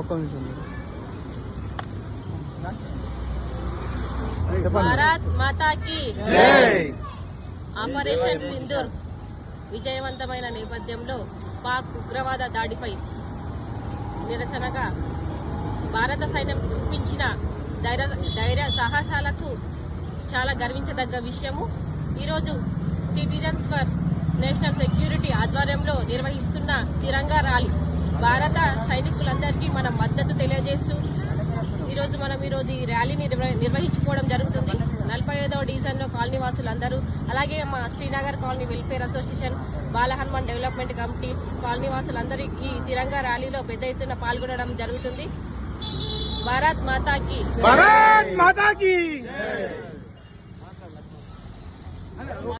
ఒక్క నిమిషం భారత్ మాతాకి ఆపరేషన్ సింధూర్ విజయవంతమైన నేపథ్యంలో పాక్ ఉగ్రవాద దాడిపై నిరసనగా భారత సైన్యం చూపించిన ధైర్య ధైర్య సాహసాలకు చాలా గర్వించదగ్గ విషయము. ఈరోజు సిటిజన్స్ ఫర్ నేషనల్ సెక్యూరిటీ ఆధ్వర్యంలో నిర్వహిస్తున్న తిరంగా ర్యాలీ భారత సైనికులందరికీ మన మద్దతు తెలియజేస్తూ ఈరోజు మనం ఈరోజు ఈ ర్యాలీని నిర్వహించుకోవడం జరుగుతుంది. నలభై ఐదవ డివిజన్లో కాలనీ వాసులందరూ అలాగే మా Srinagar colony welfare association Balahanuman development committee colony వాసులందరూ ఈ తిరంగా ర్యాలీలో పెద్ద ఎత్తున పాల్గొనడం జరుగుతుంది. భారత్ మాతాకి భారత్ మాతాకి!